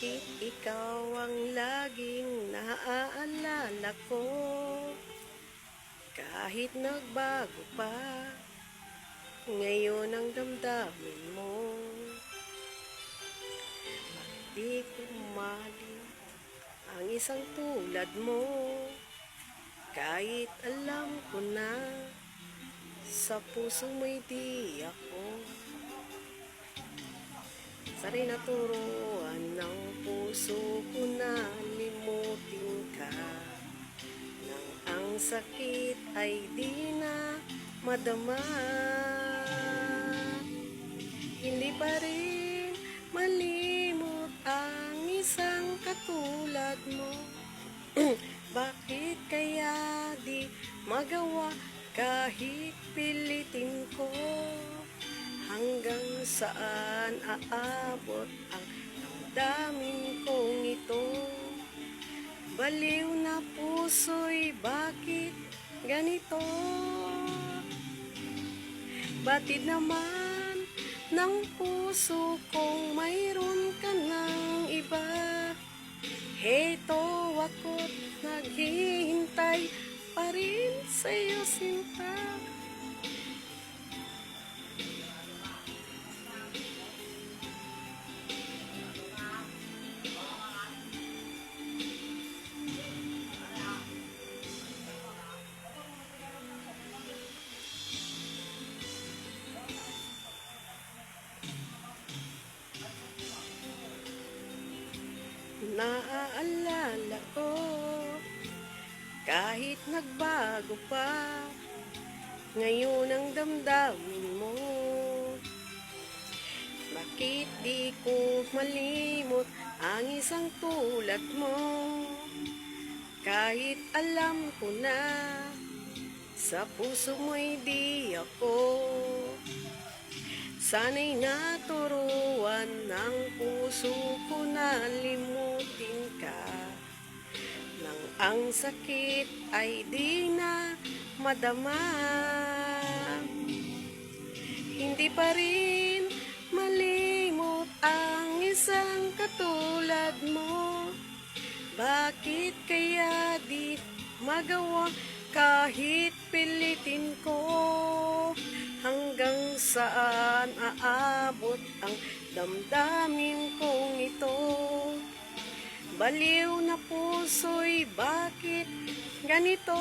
Bakit ikaw ang laging naaalala ko? Kahit nagbago pa, ngayon ang damdamin mo. Bakit di ko mahalin ang isang tulad mo? Kahit alam ko na sa puso mo'y di ako. Sa rin naturuan ng puso ko na limutin ka. Nang ang sakit ay di na madama. Hindi pa rin malimot ang isang katulad mo. Bakit kaya di magawa kahit pilitin ko Hanggang saan aabot ang damdamin kong ito? Baliw na puso'y bakit ganito? Batid naman ng puso kong mayroon ka ng iba. Heto ako't naghihintay pa rin sa'yo sinta Naaalala ko Kahit nagbago pa Ngayon ang damdamin mo. Bakit di ko malimot Ang isang tulad mo? Kahit alam ko na Sa puso mo'y di ako. Sana'y naturuan ng puso ko na Nang ang sakit ay di na madama. Hindi pa rin malimot ang isang katulad mo. Bakit kaya di magawa kahit pilitin ko? Hanggang saan aabot ang damdamin kong ito Baliw na puso'y bakit ganito